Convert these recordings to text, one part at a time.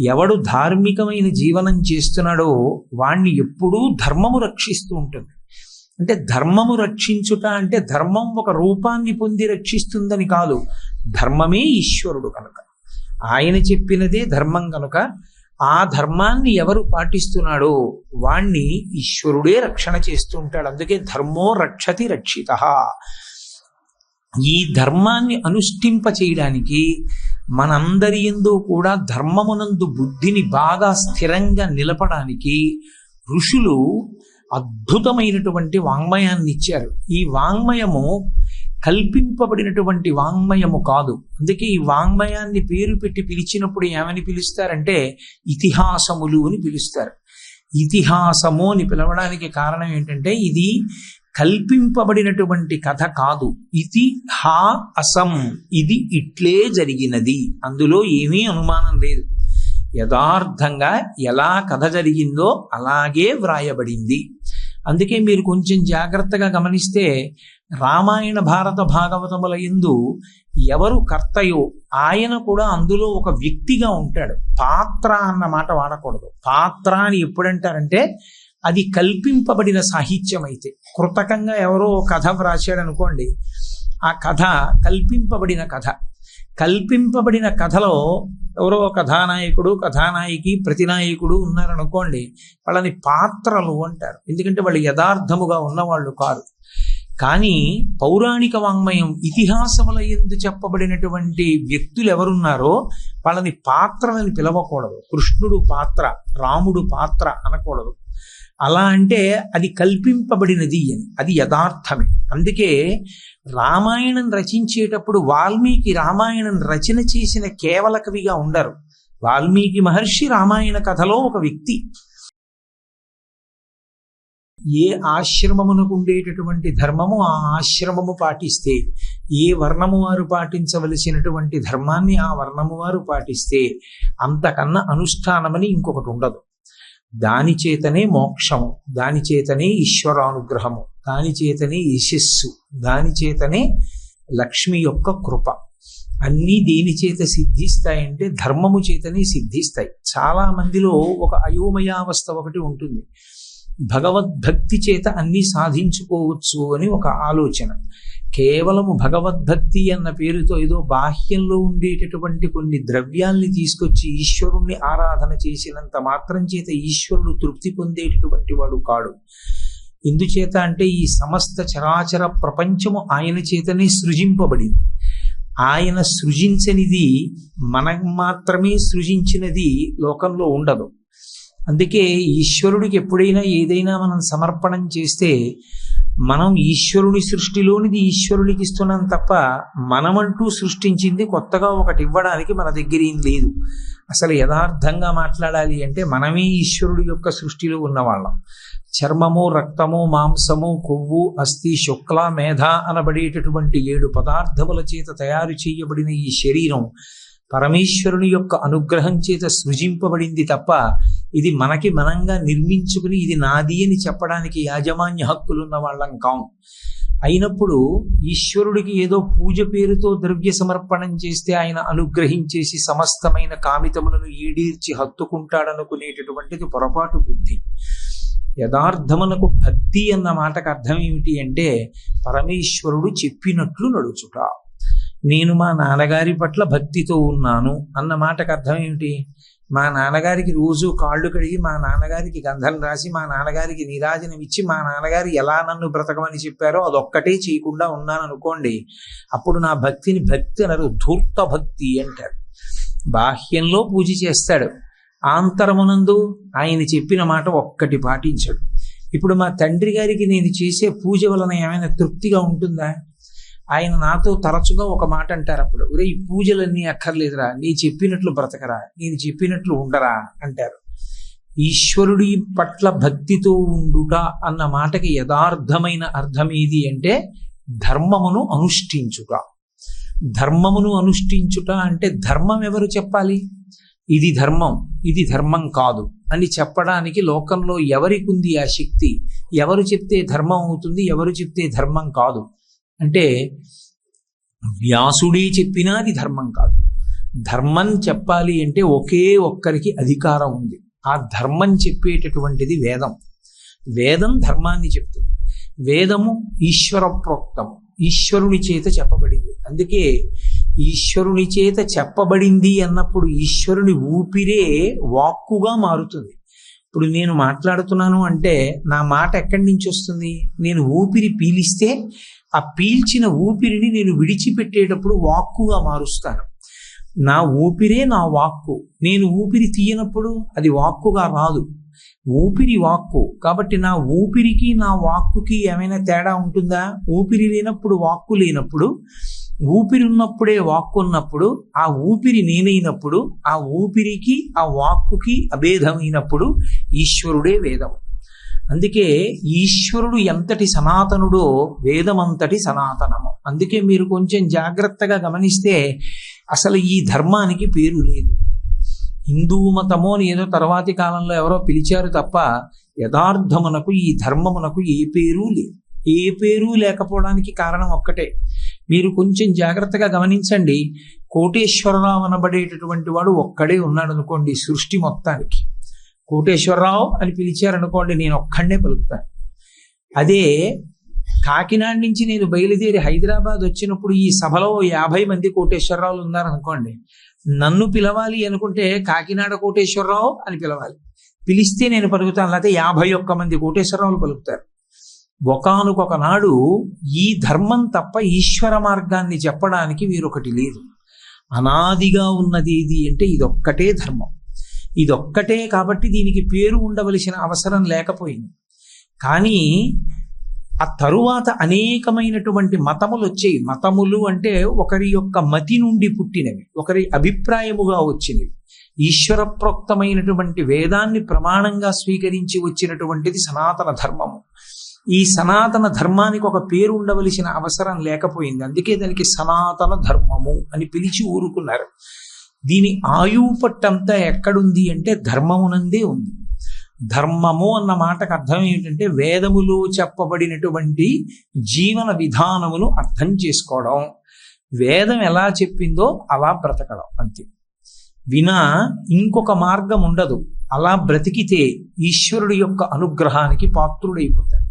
ఎవడు ధార్మికమైన జీవనం చేస్తున్నాడో వాణ్ణి ఎప్పుడూ ధర్మము రక్షిస్తూ ఉంటుంది. అంటే ధర్మము రక్షించుట అంటే ధర్మం ఒక రూపాన్ని పొంది రక్షిస్తుందని కాదు. ధర్మమే ఈశ్వరుడు కనుక. ఆయన చెప్పినదే ధర్మం కనుక ఆ ధర్మాన్ని ఎవరు పాటిస్తున్నాడో వాణ్ణి ఈశ్వరుడే రక్షణ చేస్తూ ఉంటాడు. అందుకే ధర్మో రక్షతి రక్షిత. ఈ ధర్మాన్ని అనుష్ఠింప చేయడానికి మనందరి ఎందు కూడా ధర్మమునందు బుద్ధిని బాగా స్థిరంగా నిలపడానికి ఋషులు అద్భుతమైనటువంటి వాంగ్మయాన్ని ఇచ్చారు ఈ వాంగ్మయము కల్పింపబడినటువంటి వాంగ్మయము కాదు. అందుకే ఈ వాంగ్మయాన్ని పేరు పెట్టి పిలిచినప్పుడు ఏమని పిలుస్తారంటే ఇతిహాసములు అని పిలుస్తారు. ఇతిహాసము అని పిలవడానికి కారణం ఏంటంటే ఇది కల్పింపబడినటువంటి కథ కాదు. ఇది హా అసం. ఇది ఇట్లే జరిగినది. అందులో ఏమీ అనుమానం లేదు. యథార్థంగా ఎలా కథ జరిగిందో అలాగే వ్రాయబడింది. అందుకే మీరు కొంచెం జాగ్రత్తగా గమనిస్తే రామాయణ భారత భాగవతముల ఎందు ఎవరు కర్తయో ఆయన కూడా అందులో ఒక వ్యక్తిగా ఉంటాడు. పాత్ర అన్న మాట వాడకూడదు. పాత్ర అని ఎప్పుడంటారంటే అది కల్పింపబడిన సాహిత్యం అయితే కృతకంగా ఎవరో కథ వ్రాసాడు అనుకోండి ఆ కథ కల్పింపబడిన కథ. కల్పింపబడిన కథలో ఎవరో కథానాయకుడు కథానాయకి ప్రతినాయకుడు ఉన్నారనుకోండి వాళ్ళని పాత్రలు అంటారు. ఎందుకంటే వాళ్ళు యథార్థముగా ఉన్నవాళ్ళు కారు. కానీ పౌరాణిక వాంగ్మయం ఇతిహాసముల ఎందు చెప్పబడినటువంటి వ్యక్తులు ఎవరున్నారో వాళ్ళని పాత్రలని పిలవకూడదు. కృష్ణుడు పాత్ర రాముడు పాత్ర అనకూడదు. అలా అంటే అది కల్పింపబడినది అని అది యథార్థమే. అందుకే రామాయణం రచించేటప్పుడు వాల్మీకి రామాయణం రచన చేసిన కేవల కవిగా ఉండరు. వాల్మీకి మహర్షి రామాయణ కథలో ఒక వ్యక్తి. ఏ ఆశ్రమమునకు ఉండేటటువంటి ధర్మము ఆ ఆశ్రమము పాటిస్తే ఏ వర్ణము వారు పాటించవలసినటువంటి ధర్మాన్ని ఆ వర్ణము వారు పాటిస్తే అంతకన్నా అనుష్ఠానమని ఇంకొకటి ఉండదు. దాని చేతనే మోక్షము దాని చేతనే ఈశ్వరానుగ్రహము దాని చేతనే యశస్సు దాని చేతనే లక్ష్మి యొక్క కృప. అన్నీ దేని చేత సిద్ధిస్తాయంటే ధర్మము చేతనే సిద్ధిస్తాయి. చాలా మందిలో ఒక అయోమయావస్థ ఒకటి ఉంటుంది. భగవద్భక్తి చేత అన్ని సాధించుకోవచ్చు అని ఒక ఆలోచన. కేవలము భగవద్భక్తి అన్న పేరుతో ఏదో బాహ్యంలో ఉండేటటువంటి కొన్ని ద్రవ్యాల్ని తీసుకొచ్చి ఈశ్వరుణ్ణి ఆరాధన చేసినంత మాత్రం చేత ఈశ్వరుడు తృప్తి పొందేటటువంటి వాడు కాడు. ఎందుచేత అంటే ఈ సమస్త చరాచర ప్రపంచము ఆయన చేతనే సృజింపబడింది. ఆయన సృజించనిది మనం మాత్రమే సృజించినది లోకంలో ఉండదు. అందుకే ఈశ్వరుడికి ఎప్పుడైనా ఏదైనా మనం సమర్పణం చేస్తే మనం ఈశ్వరుని సృష్టిలోనిది ఈశ్వరునికి ఇస్తున్నాం తప్ప మనమంటూ సృష్టించింది కొత్తగా ఒకటి ఇవ్వడానికి మన దగ్గర ఏం లేదు. అసలు యథార్థంగా మాట్లాడాలి అంటే మనమే ఈశ్వరుడి యొక్క సృష్టిలో ఉన్నవాళ్ళం. చర్మము రక్తము మాంసము కొవ్వు అస్థి శుక్ల మేధ అనబడేటటువంటి ఏడు పదార్థముల చేత తయారు చేయబడిన ఈ శరీరం పరమేశ్వరుని యొక్క అనుగ్రహం చేత సృజింపబడింది తప్ప ఇది మనకి మనంగా నిర్మించుకుని ఇది నాది అని చెప్పడానికి యాజమాన్య హక్కులున్న వాళ్ళం కాం. అయినప్పుడు ఈశ్వరుడికి ఏదో పూజ పేరుతో ద్రవ్య సమర్పణం చేస్తే ఆయన అనుగ్రహించేసి సమస్తమైన కామితములను ఈడీర్చి హత్తుకుంటాడనుకునేటటువంటిది పొరపాటు బుద్ధి. యథార్థమునకు భక్తి అన్న మాటకు అర్థం ఏమిటి అంటే పరమేశ్వరుడు చెప్పినట్లు నడుచుట. నేను మా నాన్నగారి పట్ల భక్తితో ఉన్నాను అన్న మాటకు అర్థం ఏమిటి? మా నాన్నగారికి రోజు కాళ్ళు కడిగి మా నాన్నగారికి గంధం రాసి మా నాన్నగారికి నీరాజనం ఇచ్చి మా నాన్నగారు ఎలా నన్ను బ్రతకమని చెప్పారో అదొక్కటే చేయకుండా ఉన్నాను అనుకోండి అప్పుడు నా భక్తిని భక్తి అనరు ధూర్త భక్తి అంటారు. బాహ్యంలో పూజ చేస్తాడు. ఆంతరమునందు ఆయన చెప్పిన మాట ఒక్కటి పాటించాడు. ఇప్పుడు మా తండ్రి గారికి నేను చేసే పూజ వలన ఏమైనా తృప్తిగా ఉంటుందా? ఆయన నాతో తరచుగా ఒక మాట అంటారు అప్పుడు ఒరే ఈ పూజలన్నీ అక్కర్లేదురా నీ చెప్పినట్లు బ్రతకరా నేను చెప్పినట్లు ఉండరా? అంటారు. ఈశ్వరుడి పట్ల భక్తితో ఉండుట అన్న మాటకి యథార్థమైన అర్థం ఏది అంటే ధర్మమును అనుష్ఠించుట. ధర్మమును అనుష్ఠించుట అంటే ధర్మం ఎవరు చెప్పాలి? ఇది ధర్మం ఇది ధర్మం కాదు అని చెప్పడానికి లోకంలో ఎవరికి ఉంది ఆ శక్తి? ఎవరు చెప్తే ధర్మం అవుతుంది ఎవరు చెప్తే ధర్మం కాదు. అంటే వ్యాసుడే చెప్పినా అది ధర్మం కాదు. ధర్మం చెప్పాలి అంటే ఒకే ఒక్కరికి అధికారం ఉంది. ఆ ధర్మం చెప్పేటటువంటిది వేదం. వేదం ధర్మాన్ని చెప్తుంది. వేదము ఈశ్వర ప్రోక్తము ఈశ్వరుని చేత చెప్పబడింది. అందుకే ఈశ్వరుని చేత చెప్పబడింది అన్నప్పుడు ఈశ్వరుని ఊపిరే వాక్కుగా మారుతుంది. ఇప్పుడు నేను మాట్లాడుతున్నాను అంటే నా మాట ఎక్కడి నుంచి వస్తుంది? నేను ఊపిరి పీలిస్తే ఆ పీల్చిన ఊపిరిని నేను విడిచిపెట్టేటప్పుడు వాక్కుగా మారుస్తాను. నా ఊపిరే నా వాక్కు. నేను ఊపిరి తీయనప్పుడు అది వాక్కుగా రాదు. ఊపిరి వాక్కు. కాబట్టి నా ఊపిరికి నా వాక్కుకి ఏమైనా తేడా ఉంటుందా? ఊపిరి లేనప్పుడు వాక్కు లేనప్పుడు ఊపిరి ఉన్నప్పుడే వాక్కు ఉన్నప్పుడు ఆ ఊపిరి నేనైనప్పుడు ఆ ఊపిరికి ఆ వాక్కుకి అభేదమైనప్పుడు ఈశ్వరుడే వేదం అందుకే ఈశ్వరుడు ఎంతటి సనాతనుడో వేదమంతటి సనాతనము. అందుకే మీరు కొంచెం జాగ్రత్తగా గమనిస్తే అసలు ఈ ధర్మానికి పేరు లేదు. హిందూ మతము అని ఏదో తర్వాతి కాలంలో ఎవరో పిలిచారు తప్ప యథార్థమునకు ఈ ధర్మమునకు ఏ పేరు లేదు. ఏ పేరు లేకపోవడానికి కారణం ఒక్కటే. మీరు కొంచెం జాగ్రత్తగా గమనించండి. కోటేశ్వరరావు అనబడేటటువంటి వాడు ఒక్కడే ఉన్నాడు అనుకోండి సృష్టి మొత్తానికి. కోటేశ్వరరావు అని పిలిచారనుకోండి నేను ఒక్కడే పలుకుతాను. అదే కాకినాడ నుంచి నేను బయలుదేరి హైదరాబాద్ వచ్చినప్పుడు ఈ సభలో యాభై మంది కోటేశ్వరరావులు ఉన్నారనుకోండి నన్ను పిలవాలి అనుకుంటే కాకినాడ కోటేశ్వరరావు అని పిలవాలి. పిలిస్తే నేను పలుకుతాను లేకపోతే యాభై ఒక్క మంది కోటేశ్వరరావులు పలుకుతారు. ఒకనకొక నాడు ఈ ధర్మం తప్ప ఈశ్వర మార్గాన్ని చెప్పడానికి వీరొకటి లేదు. అనాదిగా ఉన్నది ఇది అంటే ఇదొక్కటే ధర్మం. ఇదొక్కటే కాబట్టి దీనికి పేరు ఉండవలసిన అవసరం లేకపోయింది. కానీ ఆ తరువాత అనేకమైనటువంటి మతములు వచ్చాయి. మతములు అంటే ఒకరి యొక్క మతి నుండి పుట్టినవి. ఒకరి అభిప్రాయముగా వచ్చినవి. ఈశ్వర ప్రోక్తమైనటువంటి వేదాన్ని ప్రమాణంగా స్వీకరించి వచ్చినటువంటిది సనాతన ధర్మము. ఈ సనాతన ధర్మానికి ఒక పేరు ఉండవలసిన అవసరం లేకపోయింది. అందుకే దానికి సనాతన ధర్మము అని పిలిచి ఊరుకున్నారు. దీని ఆయువు పట్టంతా ఎక్కడుంది అంటే ధర్మమునందే ఉంది. ధర్మము అన్న మాటకు అర్థం ఏమిటంటే వేదములో చెప్పబడినటువంటి జీవన విధానమును అర్థం చేసుకోవడం. వేదం ఎలా చెప్పిందో అలా బ్రతకడం అంతే. వినా ఇంకొక మార్గం ఉండదు. అలా బ్రతికితే ఈశ్వరుడి యొక్క అనుగ్రహానికి పాత్రుడైపోతాడు.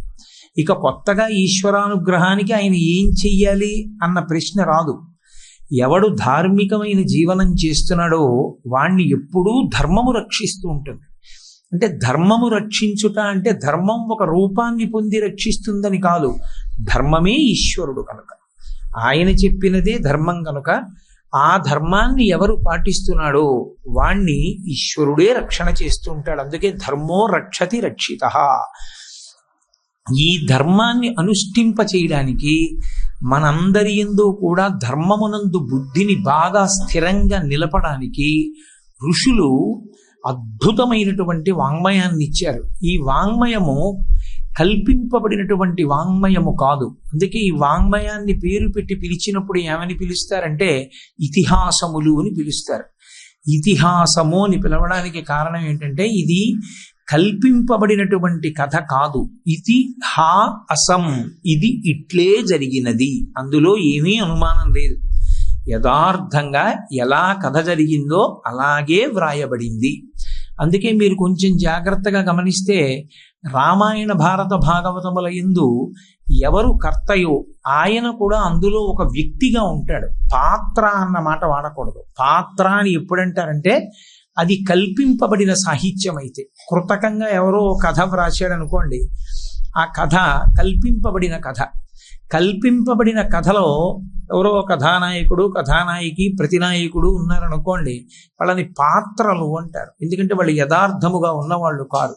ఇక కొత్తగా ఈశ్వరానుగ్రహానికి ఆయన ఏం చెయ్యాలి అన్న ప్రశ్న రాదు. ఎవడు ధార్మికమైన జీవనం చేస్తున్నాడో వాణ్ణి ఎప్పుడూ ధర్మము రక్షిస్తూ ఉంటుంది. అంటే ధర్మము రక్షించుట అంటే ధర్మం ఒక రూపాన్ని పొంది రక్షిస్తుందని కాదు. ధర్మమే ఈశ్వరుడు కనుక. ఆయన చెప్పినదే ధర్మం కనుక ఆ ధర్మాన్ని ఎవరు పాటిస్తున్నాడో వాణ్ణి ఈశ్వరుడే రక్షణ చేస్తూ ఉంటాడు. అందుకే ధర్మో రక్షతి రక్షిత. ఈ ధర్మాన్ని అనుష్ఠింప చేయడానికి మనందరి ఎందు కూడా ధర్మమునందు బుద్ధిని బాగా స్థిరంగా నిలపడానికి ఋషులు అద్భుతమైనటువంటి వాంగ్మయాన్ని ఇచ్చారు ఈ వాంగ్మయము కల్పింపబడినటువంటి వాంగ్మయము కాదు. అందుకే ఈ వాంగ్మయాన్ని పేరు పెట్టి పిలిచినప్పుడు ఏమని పిలుస్తారంటే ఇతిహాసములు అని పిలుస్తారు. ఇతిహాసము అని పిలవడానికి కారణం ఏంటంటే ఇది కల్పింపబడినటువంటి కథ కాదు. ఇది హా అసం. ఇది ఇట్లే జరిగినది. అందులో ఏమీ అనుమానం లేదు. యథార్థంగా ఎలా కథ జరిగిందో అలాగే వ్రాయబడింది. అందుకే మీరు కొంచెం జాగ్రత్తగా గమనిస్తే రామాయణ భారత భాగవతముల ఎందు ఎవరు కర్తయో ఆయన కూడా అందులో ఒక వ్యక్తిగా ఉంటాడు. పాత్ర అన్న మాట వాడకూడదు. పాత్ర అని ఎప్పుడంటారంటే అది కల్పింపబడిన సాహిత్యం అయితే కృతకంగా ఎవరో కథ వ్రాసాడు అనుకోండి ఆ కథ కల్పింపబడిన కథ. కల్పింపబడిన కథలో ఎవరో కథానాయకుడు కథానాయకి ప్రతినాయకుడు ఉన్నారనుకోండి వాళ్ళని పాత్రలు అంటారు. ఎందుకంటే వాళ్ళు యథార్థముగా ఉన్నవాళ్ళు కారు.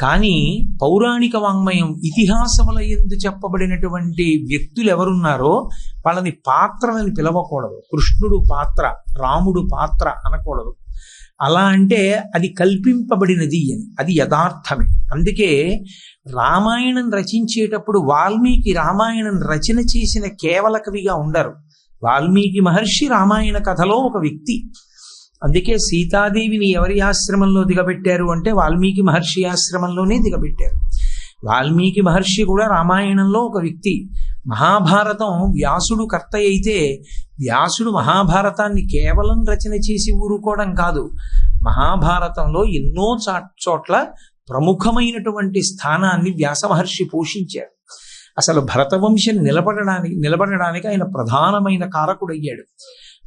కానీ పౌరాణిక వాంగ్మయం ఇతిహాసముల ఎందు చెప్పబడినటువంటి వ్యక్తులు ఎవరున్నారో వాళ్ళని పాత్రలని పిలవకూడదు. కృష్ణుడు పాత్ర రాముడు పాత్ర అనకూడదు. అలా అంటే అది కల్పింపబడినది అని అది యథార్థమే. అందుకే రామాయణం రచించేటప్పుడు వాల్మీకి రామాయణం రచన చేసిన కేవల కవిగా ఉండరు. వాల్మీకి మహర్షి రామాయణ కథలో ఒక వ్యక్తి. అందుకే సీతాదేవిని ఎవరి ఆశ్రమంలో దిగబెట్టారు అంటే వాల్మీకి మహర్షి ఆశ్రమంలోనే దిగబెట్టారు. వాల్మీకి మహర్షి కూడా రామాయణంలో ఒక వ్యక్తి. మహాభారతం వ్యాసుడు కర్త అయితే వ్యాసుడు మహాభారతాన్ని కేవలం రచన చేసి ఊరుకోవడం కాదు. మహాభారతంలో ఎన్నో చా- చోట్ల ప్రముఖమైనటువంటి స్థానాన్ని వ్యాస మహర్షి పోషించారు అసలు భరతవంశం నిలబడడానికి నిలబడడానికి ఆయన ప్రధానమైన కారకుడయ్యాడు.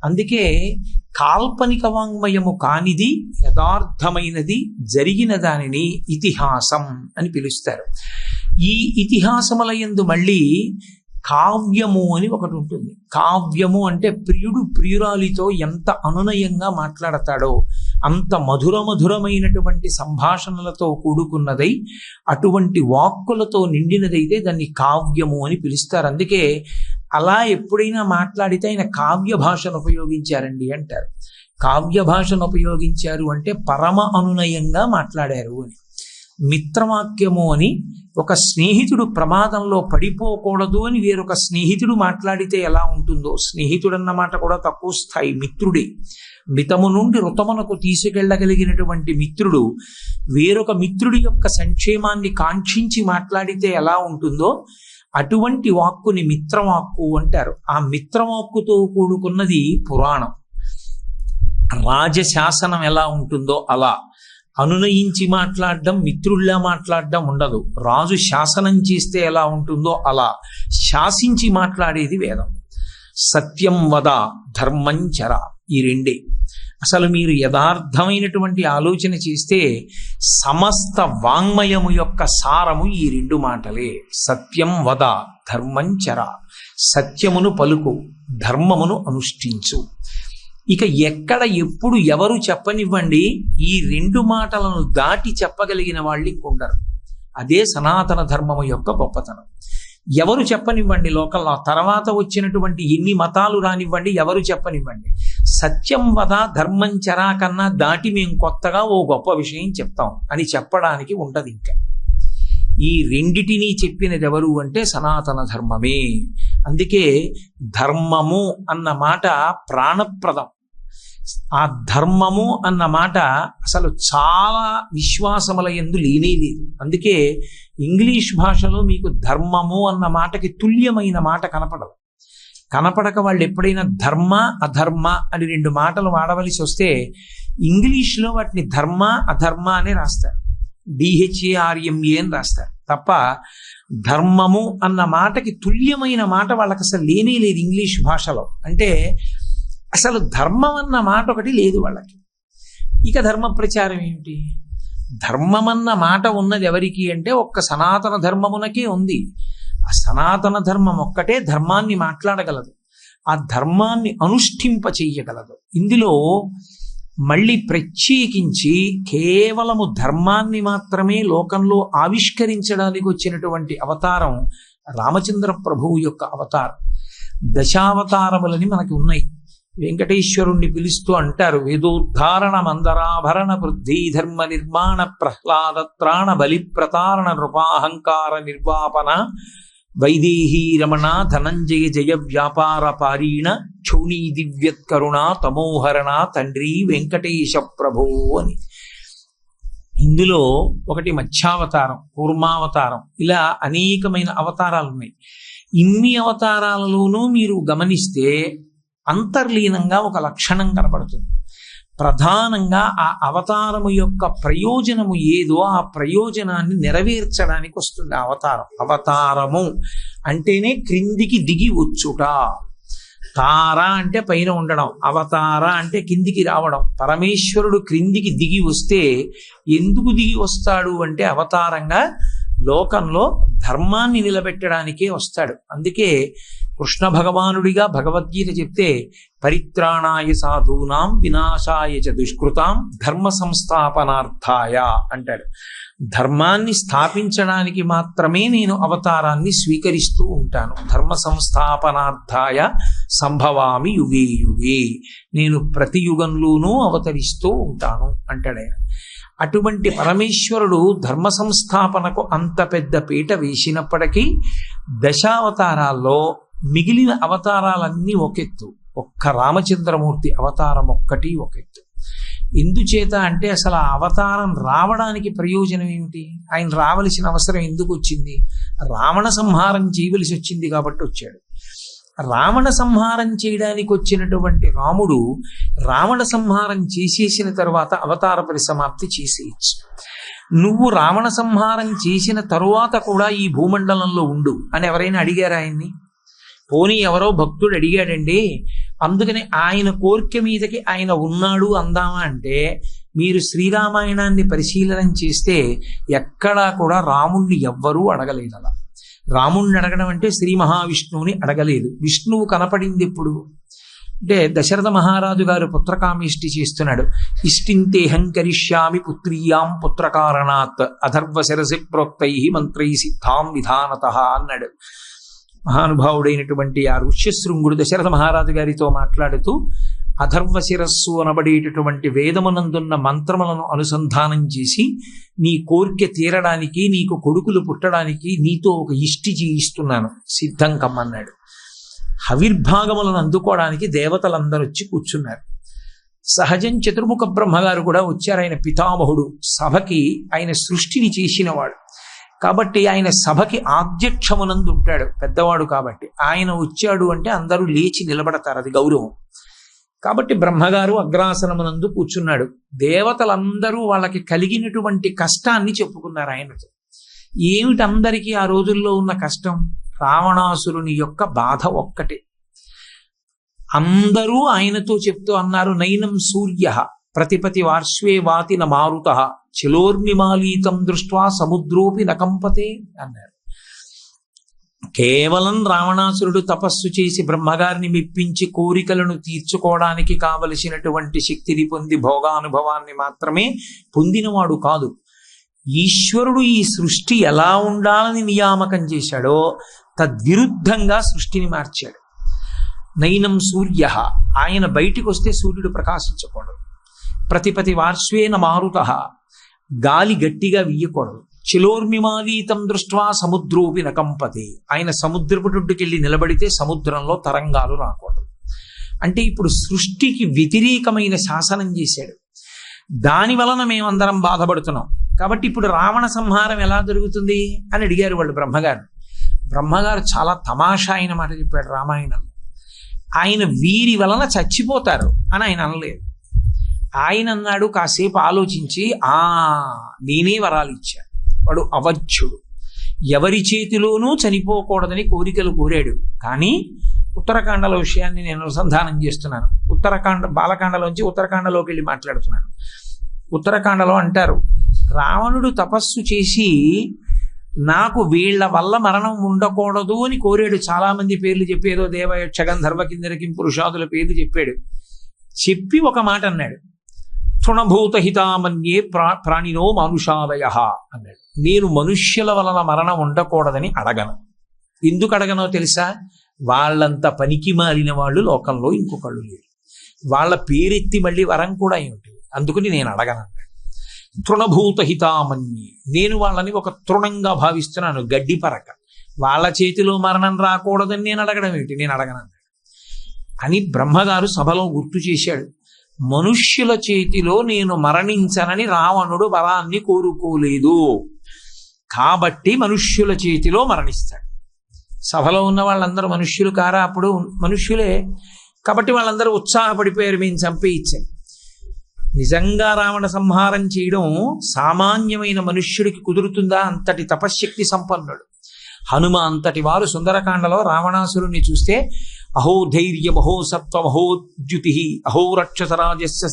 అందుకే కాల్పనిక వాంగ్మయము కానిది యథార్థమైనది జరిగిన దానిని ఇతిహాసం అని పిలుస్తారు. ఈ ఇతిహాసముల ఎందు మళ్ళీ కావ్యము అని ఒకటి ఉంటుంది. కావ్యము అంటే ప్రియుడు ప్రియురాలితో ఎంత అనునయంగా మాట్లాడతాడో అంత మధుర మధురమైనటువంటి సంభాషణలతో కూడుకున్నదై అటువంటి వాక్కులతో నిండినదైతే దాన్ని కావ్యము అని పిలుస్తారు. అందుకే అలా ఎప్పుడైనా మాట్లాడితే ఆయన కావ్య భాషను ఉపయోగించారండి అంటారు. కావ్య భాషను ఉపయోగించారు అంటే పరమ అనునయంగా మాట్లాడారు అని. మిత్రవాక్యము అని ఒక స్నేహితుడు ప్రమాదంలో పడిపోకూడదు అని వేరొక స్నేహితుడు మాట్లాడితే ఎలా ఉంటుందో. స్నేహితుడు అన్నమాట కూడా తక్కువ స్థాయి మిత్రుడే. మితము నుండి రుతమునకు తీసుకెళ్ళగలిగినటువంటి మిత్రుడు వేరొక మిత్రుడి యొక్క సంక్షేమాన్ని కాంక్షించి మాట్లాడితే ఎలా ఉంటుందో అటువంటి వాక్కుని మిత్రవాక్కు అంటారు. ఆ మిత్రవాక్కుతో కూడుకున్నది పురాణం. రాజశాసనం ఎలా ఉంటుందో అలా. అనునయించి మాట్లాడడం మిత్రుల్లా మాట్లాడడం ఉండదు. రాజు శాసనం చేస్తే ఎలా ఉంటుందో అలా. శాసించి మాట్లాడేది వేదం. సత్యం వద ధర్మం చర. ఈ రెండే. అసలు మీరు యథార్థమైనటువంటి ఆలోచన చేస్తే సమస్త వాంగ్మయము యొక్క సారము ఈ రెండు మాటలే. సత్యం వద ధర్మం చర. సత్యమును పలుకు ధర్మమును అనుష్ఠించు. ఇక ఎక్కడ ఎప్పుడు ఎవరు చెప్పనివ్వండి ఈ రెండు మాటలను దాటి చెప్పగలిగిన వాళ్ళు ఇంకొండరు. అదే సనాతన ధర్మము యొక్క గొప్పతనం. ఎవరు చెప్పనివ్వండి లోకల్లో తర్వాత వచ్చినటువంటి ఎన్ని మతాలు రానివ్వండి ఎవరు చెప్పనివ్వండి. సత్యం వద ధర్మం చరా కన్నా దాటి మేము కొత్తగా ఓ గొప్ప విషయం చెప్తాం అని చెప్పడానికి ఉండదు ఇంకా. ఈ రెండిటినీ చెప్పినది ఎవరు అంటే సనాతన ధర్మమే. అందుకే ధర్మము అన్న మాట ప్రాణప్రదం. ఆ ధర్మము అన్న మాట అసలు చాలా విశ్వాసముల ఎందు లేనే లేదు. అందుకే ఇంగ్లీష్ భాషలో మీకు ధర్మము అన్న మాటకి తుల్యమైన మాట కనపడదు. కనపడక వాళ్ళు ఎప్పుడైనా ధర్మ అధర్మ అని రెండు మాటలు వాడవలసి వస్తే ఇంగ్లీష్లో వాటిని ధర్మ అధర్మ అని రాస్తారు. డిహెచ్ఏఆర్ఎంఏ అని రాస్తారు. తప్ప ధర్మము అన్న మాటకి తుల్యమైన మాట వాళ్ళకి అసలు లేనే లేదు ఇంగ్లీష్ భాషలో. అంటే అసలు ధర్మం అన్న మాట ఒకటి లేదు వాళ్ళకి. ఇక ధర్మ ప్రచారం ఏమిటి? ధర్మం అన్న మాట ఉన్నది ఎవరికి అంటే ఒక్క సనాతన ధర్మమునకే ఉంది. ఆ సనాతన ధర్మం ఒక్కటే ధర్మాన్ని మాట్లాడగలదు. ఆ ధర్మాన్ని అనుష్ఠింప చెయ్యగలదు. ఇందులో మళ్ళీ ప్రత్యేకించి కేవలము ధర్మాన్ని మాత్రమే లోకంలో ఆవిష్కరించడానికి వచ్చినటువంటి అవతారం రామచంద్ర ప్రభువు యొక్క అవతారం. దశావతారములని మనకి ఉన్నాయి. వెంకటేశ్వరుణ్ణి పిలుస్తూ అంటారు వేదోద్ధారణ మందరాభరణ వృద్ధి ధర్మ నిర్మాణ ప్రహ్లాద త్రాణ బలి ప్రతారణ నృపాహంకార నిర్వాపన వైదేహీ రమణ ధనంజయ జయ వ్యాపార పారీణ క్షౌణీ దివ్యత్కరుణ తమోహరణ తండ్రి వెంకటేశ ప్రభో అని. ఇందులో ఒకటి మత్స్యావతారం కూర్మావతారం ఇలా అనేకమైన అవతారాలు ఉన్నాయి ఇన్ని అవతారాలలోనూ మీరు గమనిస్తే అంతర్లీనంగా ఒక లక్షణం కనబడుతుంది. ప్రధానంగా ఆ అవతారము యొక్క ప్రయోజనము ఏదో ఆ ప్రయోజనాన్ని నెరవేర్చడానికి వస్తుంది అవతారం. అవతారము అంటేనే క్రిందికి దిగి వచ్చుట. తార అంటే పైన ఉండడం అవతార అంటే కిందికి రావడం. పరమేశ్వరుడు క్రిందికి దిగి వస్తే ఎందుకు దిగి వస్తాడు అంటే అవతారంగా లోకంలో ధర్మాన్ని నిలబెట్టడానికే వస్తాడు. అందుకే కృష్ణ భగవానుడిగా భగవద్గీత చెప్తే పరిత్రాణాయ సాధూనాం వినాశాయ చ దుష్కృతాం ధర్మ సంస్థాపనార్థాయ అంటాడు. ధర్మాన్ని స్థాపించడానికి మాత్రమే నేను అవతారాన్ని స్వీకరిస్తూ ఉంటాను. ధర్మ సంస్థాపనార్థాయ సంభవామి యుగే యుగే. నేను ప్రతి యుగంలోనూ అవతరిస్తూ ఉంటాను అంటాడే అటువంటి పరమేశ్వరుడు ధర్మ సంస్థాపనకు అంత పెద్ద పీట వేసినప్పటికీ దశావతారాల్లో మిగిలిన అవతారాలన్నీ ఒకెత్తు. ఒక్క రామచంద్రమూర్తి అవతారం ఒక్కటి ఒకెత్తు. ఎందుచేత అంటే అసలు ఆ అవతారం రావడానికి ప్రయోజనం ఏమిటి? ఆయన రావలసిన అవసరం ఎందుకు వచ్చింది రావణ సంహారం చేయవలసి వచ్చింది కాబట్టి వచ్చాడు. రావణ సంహారం చేయడానికి వచ్చినటువంటి రాముడు రావణ సంహారం చేసేసిన తర్వాత అవతార పరిసమాప్తి చేసేయచ్చు. నువ్వు రావణ సంహారం చేసిన తరువాత కూడా ఈ భూమండలంలో ఉండు అని ఎవరైనా అడిగారు ఆయన్ని? పోనీ ఎవరో భక్తుడు అడిగాడండి అందుకని ఆయన కోరిక మీదకి ఆయన ఉన్నాడు అందామా? అంటే మీరు శ్రీరామాయణాన్ని పరిశీలన చేస్తే ఎక్కడా కూడా రాముణ్ణి ఎవ్వరూ అడగలేదు అలా. రాముణ్ణి అడగడం అంటే శ్రీ మహావిష్ణువుని అడగలేదు. విష్ణువు కనపడింది ఎప్పుడు? అంటే దశరథ మహారాజు గారు పుత్రకామిష్టి చేస్తున్నాడు. ఇష్టింతేహం కరిష్యామి పుత్రీయాం పుత్రకారణాత్ అధర్వ శిరసి ప్రోక్తై మంత్రై సిద్ధాం విధానత అన్నాడు. మహానుభావుడైనటువంటి ఆ ఋష్యశృంగుడు దశరథ మహారాజు గారితో మాట్లాడుతూ అధర్వ శిరస్సు అనబడేటటువంటి వేదమునందున్న మంత్రములను అనుసంధానం చేసి నీ కోరిక తీరడానికి నీకు కొడుకులు పుట్టడానికి నీతో ఒక ఇష్టి చేయిస్తున్నాను. సిద్ధం కమ్మన్నాడు. హవిర్భాగములను అందుకోవడానికి దేవతలందరూ వచ్చి కూర్చున్నారు. సహజం చతుర్ముఖ బ్రహ్మగారు కూడా వచ్చారు. ఆయన పితామహుడు సభకి ఆయన సృష్టిని చేసినవాడు. కాబట్టి ఆయన సభకి ఆధ్యక్షమునందు ఉంటాడు పెద్దవాడు కాబట్టి. ఆయన వచ్చాడు అంటే అందరూ లేచి నిలబడతారు అది గౌరవం. కాబట్టి బ్రహ్మగారు అగ్రాసనమునందు కూర్చున్నాడు. దేవతలందరూ వాళ్ళకి కలిగినటువంటి కష్టాన్ని చెప్పుకున్నారు ఆయనతో. ఏమిటి అందరికీ ఆ రోజుల్లో ఉన్న కష్టం? రావణాసురుని యొక్క బాధ ఒక్కటే. అందరూ ఆయనతో చెప్తూ అన్నారు నైనం సూర్య ప్రతిపతి వార్ష్వే వాతిన మారుత. చిలోర్మిమాలీతం దృష్ట్వా సముద్రోపి నకంపతే అన్నారు. కేవలం రావణాసురుడు తపస్సు చేసి బ్రహ్మగారిని మెప్పించి కోరికలను తీర్చుకోవడానికి కావలసినటువంటి శక్తిని పొంది భోగానుభవాన్ని మాత్రమే పొందినవాడు కాదు. ఈశ్వరుడు ఈ సృష్టి ఎలా ఉండాలని నియామకం చేశాడో తద్విరుద్ధంగా సృష్టిని మార్చాడు. నైనం సూర్య ఆయన బయటికి వస్తే సూర్యుడు ప్రకాశించకూడదు. ప్రతిపతి వార్ష్వేన మారుత. గాలి గట్టిగా వీయకూడదు. చిలోర్మిమావీతం దృష్ట్వా సముద్రోపి నకంపతి. ఆయన సముద్రపుటుకెళ్ళి నిలబడితే సముద్రంలో తరంగాలు రాకూడదు. అంటే ఇప్పుడు సృష్టికి వ్యతిరేకమైన శాసనం చేశాడు. దాని వలన మేమందరం బాధపడుతున్నాం. కాబట్టి ఇప్పుడు రావణ సంహారం ఎలా జరుగుతుంది అని అడిగారు వాళ్ళు బ్రహ్మగారు. బ్రహ్మగారు చాలా తమాషా అయిన మాట చెప్పాడు రామాయణం ఆయన వీరి వలన చచ్చిపోతారు అని ఆయన అనలేదు. ఆయన అన్నాడు కాసేపు ఆలోచించి ఆ నేనే వరాలు ఇచ్చాను. వాడు అవధ్యుడు ఎవరి చేతిలోనూ చనిపోకూడదని కోరికలు కోరాడు. కానీ ఉత్తరాఖండల విషయాన్ని నేను అనుసంధానం చేస్తున్నాను. ఉత్తరాఖండ బాలకాండలోంచి ఉత్తరాఖండలోకి వెళ్ళి మాట్లాడుతున్నాను. ఉత్తరాఖండలో అంటారు రావణుడు తపస్సు చేసి నాకు వీళ్ళ వల్ల మరణం ఉండకూడదు అని కోరాడు. చాలామంది పేర్లు చెప్పేదో దేవయక్ష గంధర్వ కిందరికి పురుషాదుల పేర్లు చెప్పాడు. చెప్పి ఒక మాట అన్నాడు. తృణభూతహితామన్యే ప్రా ప్రాణినో మానుషాదయ అన్నాడు. నేను మనుష్యుల వలన మరణం ఉండకూడదని అడగను. ఎందుకు అడగనో తెలుసా? వాళ్ళంత పనికి మారిన వాళ్ళు లోకంలో ఇంకొకళ్ళు లేరు. వాళ్ళ పేరెత్తి మళ్ళీ వరం కూడా ఏమిటి? అందుకని నేను అడగను తృణభూతహితామన్యే. నేను వాళ్ళని ఒక తృణంగా భావిస్తున్నాను గడ్డి పరక. వాళ్ళ చేతిలో మరణం రాకూడదని నేను అడగడం ఏమిటి? నేను అడగను అని బ్రహ్మగారు సభలో గుర్తు చేశాడు. మనుష్యుల చేతిలో నేను మరణించనని రావణుడు వరాన్ని కోరుకోలేదు. కాబట్టి మనుష్యుల చేతిలో మరణిస్తాడు. సభలో ఉన్న వాళ్ళందరూ మనుష్యులు కారా? అప్పుడు మనుష్యులే. కాబట్టి వాళ్ళందరూ ఉత్సాహపడిపోయారు మేము చంపేయించాం. నిజంగా రావణ సంహారం చేయడం సామాన్యమైన మనుష్యుడికి కుదురుతుందా? అంతటి తపశ్శక్తి సంపన్నుడు. హనుమ అంతటి వారు సుందరకాండలో రావణాసురుణ్ణి చూస్తే అహో ధైర్యం అహో సత్వం అహో అహో రక్షసరాజస్య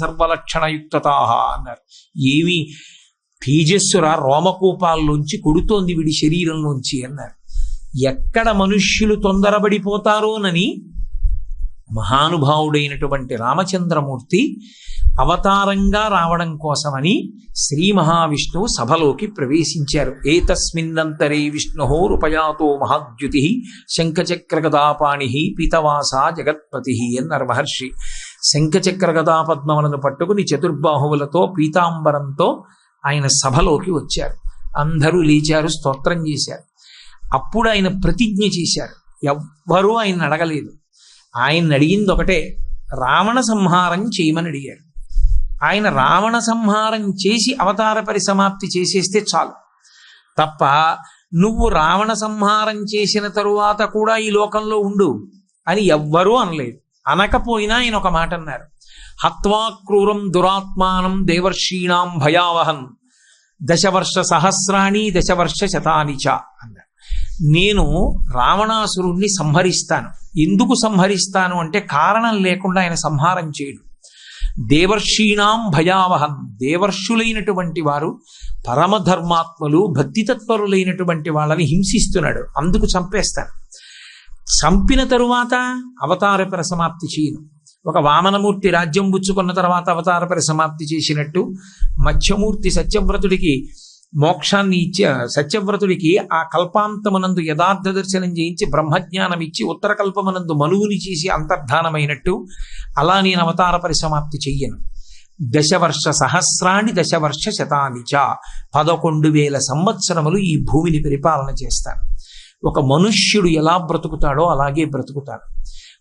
అన్నారు. ఏమి తేజస్సురా రోమకూపాల్లోంచి కొడుతోంది వీడి శరీరంలోంచి అన్నారు. ఎక్కడ మనుష్యులు తొందరబడిపోతారోనని మహానుభావుడైనటువంటి రామచంద్రమూర్తి అవతారంగా రావడం కోసమని శ్రీ మహావిష్ణువు సభలోకి ప్రవేశించారు. ఏతస్మిన్నంతరే విష్ణు రూపయాతో మహాద్యుతి శంఖచక్రగదాపాణి పీతవాస జగత్పతి అన్నారు మహర్షి. శంఖచక్రగదాపద్మములను పట్టుకుని చతుర్బాహువులతో పీతాంబరంతో ఆయన సభలోకి వచ్చారు. అందరూ లేచారు స్తోత్రం చేశారు. అప్పుడు ఆయన ప్రతిజ్ఞ చేశారు. ఎవ్వరూ ఆయన అడగలేదు. ఆయన అడిగింది ఒకటే రావణ సంహారం చేయమని అడిగారు ఆయన రావణ సంహారం చేసి అవతార పరిసమాప్తి చేసేస్తే చాలు. తప్ప నువ్వు రావణ సంహారం చేసిన తరువాత కూడా ఈ లోకంలో ఉండు అని ఎవ్వరూ అనలేదు. అనకపోయినా ఆయన ఒక మాట అన్నారు. హత్వా క్రూరం దురాత్మానం దేవర్షీణాం భయావహం. దశవర్ష సహస్రాణి దశవర్ష శతాని చ అన్నారు. నేను రావణాసురుణ్ణి సంహరిస్తాను. ఎందుకు సంహరిస్తాను అంటే కారణం లేకుండా ఆయన సంహారం చేయడు. దేవర్షీణాం భయావహం. దేవర్షులైనటువంటి వారు పరమధర్మాత్మలు భక్తితత్పరులైనటువంటి వాళ్ళని హింసిస్తున్నాడు. అందుకు చంపేస్తాను చంపిన తరువాత అవతార పరిసమాప్తి చేయను. ఒక వామనమూర్తి రాజ్యం పుచ్చుకున్న తర్వాత అవతార పరిసమాప్తి చేసినట్టు మత్స్యమూర్తి సత్యవ్రతుడికి మోక్షాన్ని ఇచ్చి సత్యవ్రతుడికి ఆ కల్పాంతమునందు యథార్థ దర్శనం చేయించి బ్రహ్మజ్ఞానం ఇచ్చి ఉత్తర కల్పమునందు మనువుని చేసి అంతర్ధానమైనట్టు అలా నేను అవతార పరిసమాప్తి చెయ్యను. దశవర్ష సహస్రాన్ని దశవర్ష శతాని చ పదకొండు వేల సంవత్సరములు ఈ భూమిని పరిపాలన చేస్తాను ఒక మనుష్యుడు ఎలా బ్రతుకుతాడో అలాగే బ్రతుకుతాడు.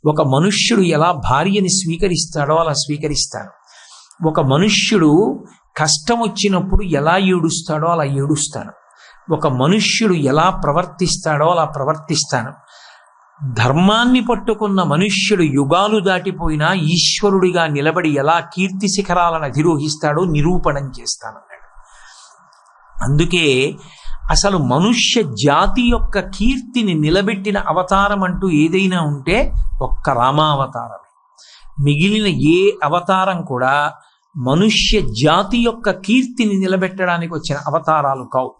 ఒక మనుష్యుడు ఎలా భార్యని స్వీకరిస్తాడో అలా స్వీకరిస్తాను ఒక మనుష్యుడు కష్టం వచ్చినప్పుడు ఎలా ఏడుస్తాడో అలా ఏడుస్తాను ఒక మనుష్యుడు ఎలా ప్రవర్తిస్తాడో అలా ప్రవర్తిస్తాను ధర్మాన్ని పట్టుకున్న మనుష్యుడు యుగాలు దాటిపోయినా ఈశ్వరుడిగా నిలబడి ఎలా కీర్తి శిఖరాలను అధిరోహిస్తాడో నిరూపణం చేస్తానన్నాడు అందుకే అసలు మనుష్య జాతి యొక్క కీర్తిని నిలబెట్టిన అవతారం అంటూ ఏదైనా ఉంటే ఒక్క రామావతారమే. మిగిలిన ఏ అవతారం కూడా మనుష్య జాతి యొక్క కీర్తిని నిలబెట్టడానికి వచ్చిన అవతారాలు కావు.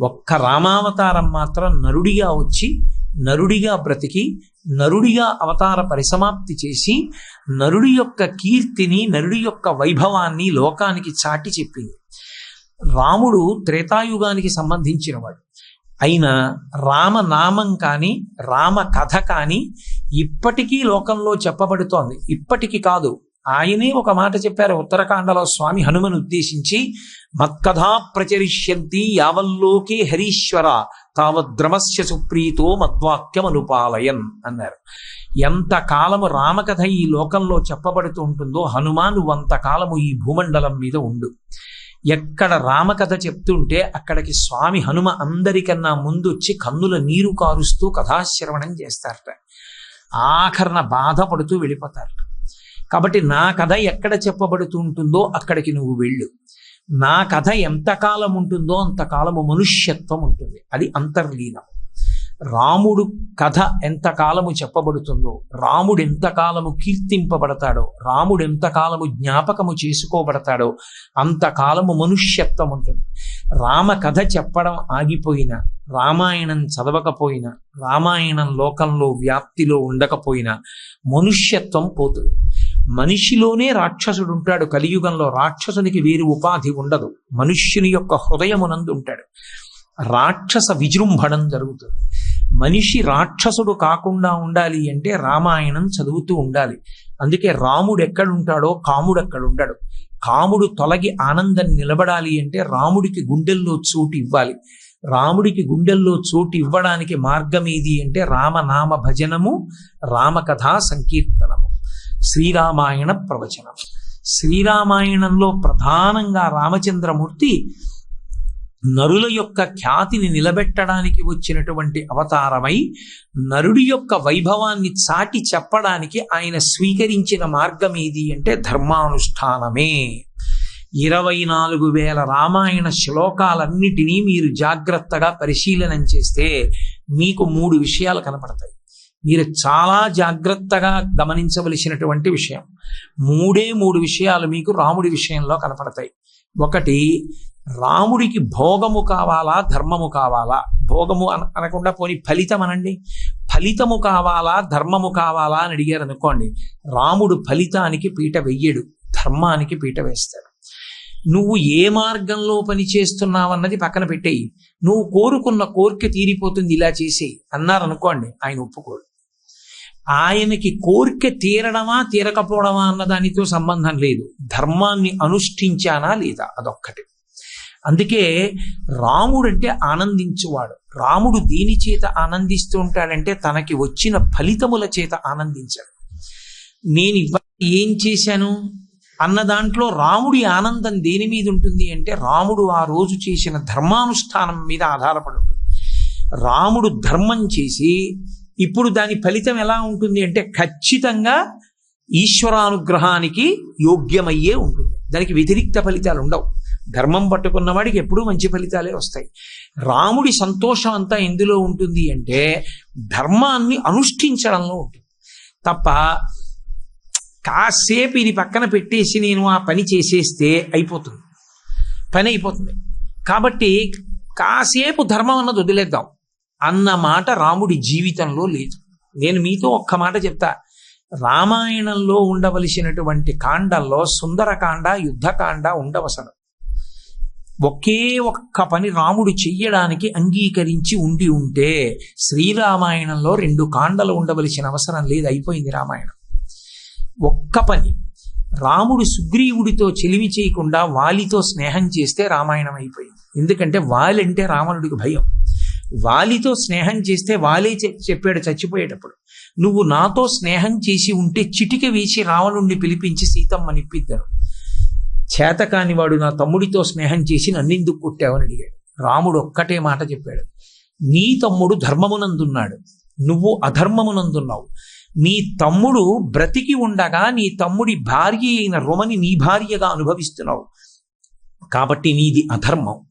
ఒక్క రామావతారం మాత్రం నరుడిగా వచ్చి నరుడిగా బ్రతికి నరుడిగా అవతార పరిసమాప్తి చేసి నరుడి యొక్క కీర్తిని నరుడి యొక్క వైభవాన్ని లోకానికి చాటి చెప్పింది. రాముడు త్రేతాయుగానికి సంబంధించినవాడు. అయినా రామనామం కానీ రామ కథ కానీ ఇప్పటికీ లోకంలో చెప్పబడుతోంది. ఇప్పటికీ కాదు. ఆయనే ఒక మాట చెప్పారు. ఉత్తరకాండలో స్వామి హనుమను ఉద్దేశించి మత్కథా ప్రచరిష్యంతి యావల్లోకే హరీశ్వర తావద్రమస్య సుప్రీతో మద్వాక్యమనుపాలయన్ అన్నారు. ఎంత కాలము రామకథ ఈ లోకంలో చెప్పబడుతూ ఉంటుందో హనుమాను అంతకాలము ఈ భూమండలం మీద ఉండు. ఎక్కడ రామకథ చెప్తుంటే అక్కడికి స్వామి హనుమ అందరికన్నా ముందు వచ్చి కన్నుల నీరు కారుస్తూ కథాశ్రవణం చేస్తారట. ఆఖరణ బాధపడుతూ వెళ్ళిపోతారట. కాబట్టి నా కథ ఎక్కడ చెప్పబడుతూ ఉంటుందో అక్కడికి నువ్వు వెళ్ళు. నా కథ ఎంతకాలం ఉంటుందో అంతకాలము మనుష్యత్వం ఉంటుంది. అది అంతర్లీనం. రాముడు కథ ఎంతకాలము చెప్పబడుతుందో రాముడు ఎంతకాలము కీర్తింపబడతాడో రాముడు ఎంతకాలము జ్ఞాపకము చేసుకోబడతాడో అంతకాలము మనుష్యత్వం ఉంటుంది. రామ కథ చెప్పడం ఆగిపోయినా రామాయణం చదవకపోయినా రామాయణం లోకంలో వ్యాప్తిలో ఉండకపోయినా మనుష్యత్వం పోతుంది. మనిషిలోనే రాక్షసుడు ఉంటాడు. కలియుగంలో రాక్షసునికి వేరు ఉపాధి ఉండదు. మనుష్యుని యొక్క హృదయమునందు ఉంటాడు. రాక్షస విజృంభణం జరుగుతుంది. మనిషి రాక్షసుడు కాకుండా ఉండాలి అంటే రామాయణం చదువుతూ ఉండాలి. అందుకే రాముడు ఎక్కడుంటాడో కాముడు అక్కడ ఉండడు కాముడు తొలగి ఆనందం నిలబడాలి అంటే రాముడికి గుండెల్లో చోటు ఇవ్వాలి. రాముడికి గుండెల్లో చోటు ఇవ్వడానికి మార్గం ఏది అంటే రామనామ భజనము రామకథా సంకీర్తనము. శ్రీరామాయణ ప్రవచనం. శ్రీరామాయణంలో ప్రధానంగా రామచంద్రమూర్తి నరుల యొక్క ఖ్యాతిని నిలబెట్టడానికి వచ్చినటువంటి అవతారమై నరుడి యొక్క వైభవాన్ని చాటి చెప్పడానికి ఆయన స్వీకరించిన మార్గం ఏది అంటే ధర్మానుష్ఠానమే. ఇరవై నాలుగు వేల రామాయణ శ్లోకాలన్నిటినీ మీరు జాగ్రత్తగా పరిశీలనం చేస్తే మీకు మూడు విషయాలు కనపడతాయి. మీరు చాలా జాగ్రత్తగా గమనించవలసినటువంటి విషయం. మూడే మూడు విషయాలు మీకు రాముడి విషయంలో కనపడతాయి. ఒకటి రాముడికి భోగము కావాలా ధర్మము కావాలా? భోగము అన అనకుండా పోని ఫలితం అనండి. ఫలితము కావాలా ధర్మము కావాలా అని అడిగారు అనుకోండి రాముడు ఫలితానికి పీట వెయ్యడు ధర్మానికి పీట వేస్తాడు. నువ్వు ఏ మార్గంలో పని చేస్తున్నావన్నది పక్కన పెట్టేయి. నువ్వు కోరుకున్న కోరిక తీరిపోతుంది ఇలా చేసేయి అన్నారనుకోండి ఆయన ఒప్పుకోడు. ఆయనకి కోరిక తీరడమా తీరకపోవడమా అన్న దానితో సంబంధం లేదు. ధర్మాన్ని అనుష్ఠించానా లేదా అదొక్కటి. అందుకే రాముడు అంటే ఆనందించువాడు. రాముడు దేని చేత ఆనందిస్తూ ఉంటాడంటే తనకి వచ్చిన ఫలితముల చేత ఆనందించాడు. నేను ఇవాళ ఏం చేశాను? అన్న దాంట్లో రాముడి ఆనందం దేని మీద ఉంటుంది అంటే రాముడు ఆ రోజు చేసిన ధర్మానుష్ఠానం మీద ఆధారపడి ఉంటుంది. రాముడు ధర్మం చేసి ఇప్పుడు దాని ఫలితం ఎలా ఉంటుంది అంటే ఖచ్చితంగా ఈశ్వరానుగ్రహానికి యోగ్యమయ్యే ఉంటుంది. దానికి వ్యతిరిక్త ఫలితాలు ఉండవు. ధర్మం పట్టుకున్న వాడికి ఎప్పుడూ మంచి ఫలితాలే వస్తాయి. రాముడి సంతోషం అంతా ఎందులో ఉంటుంది అంటే ధర్మాన్ని అనుష్ఠించడంలో ఉంటుంది. తప్ప కాసేపు ఇది పక్కన పెట్టేసి నేను ఆ పని చేసేస్తే అయిపోతుంది. పని అయిపోతుంది. కాబట్టి కాసేపు ధర్మం అన్నది వదిలేద్దాం. అన్న మాట రాముడి జీవితంలో లేదు. నేను మీతో ఒక్క మాట చెప్తా. రామాయణంలో ఉండవలసినటువంటి కాండంలో సుందరకాండ యుద్ధకాండ ఉండవసరం. ఒకే ఒక్క పని రాముడు చెయ్యడానికి అంగీకరించి ఉండి ఉంటే శ్రీరామాయణంలో రెండు కాండలు ఉండవలసిన అవసరం లేదు అయిపోయింది రామాయణం. ఒక్క పని రాముడు సుగ్రీవుడితో చెలిమి చేయకుండా వాలితో స్నేహం చేస్తే రామాయణం అయిపోయింది. ఎందుకంటే వాలంటే రావణుడికి భయం. వాలితో స్నేహం చేస్తే వాలే చెప్పాడు చచ్చిపోయేటప్పుడు. నువ్వు నాతో స్నేహం చేసి ఉంటే చిటిక వేసి రావణుణ్ణి పిలిపించి సీతమ్మనిప్పిద్దాను చేతకాని వాడు నా తమ్ముడితో స్నేహం చేసి నన్నెందుకు కొట్టావని అడిగాడు. రాముడు ఒక్కటే మాట చెప్పాడు. నీ తమ్ముడు ధర్మమునందున్నాడు. నువ్వు అధర్మమునందున్నావు. నీ తమ్ముడు బ్రతికి ఉండగా నీ తమ్ముడి భార్య అయిన రుమని నీ భార్యగా అనుభవిస్తున్నావు. కాబట్టి నీది అధర్మం.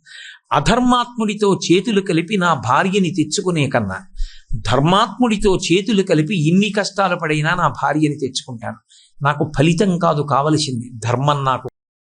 అధర్మాత్ముడితో చేతులు కలిపి నా భార్యని తెచ్చుకునే కన్నా ధర్మాత్ముడితో చేతులు కలిపి ఇన్ని కష్టాలు పడైనా నా భార్యని తెచ్చుకుంటాను. నాకు ఫలితం కాదు కావలసింది. ధర్మం నాకు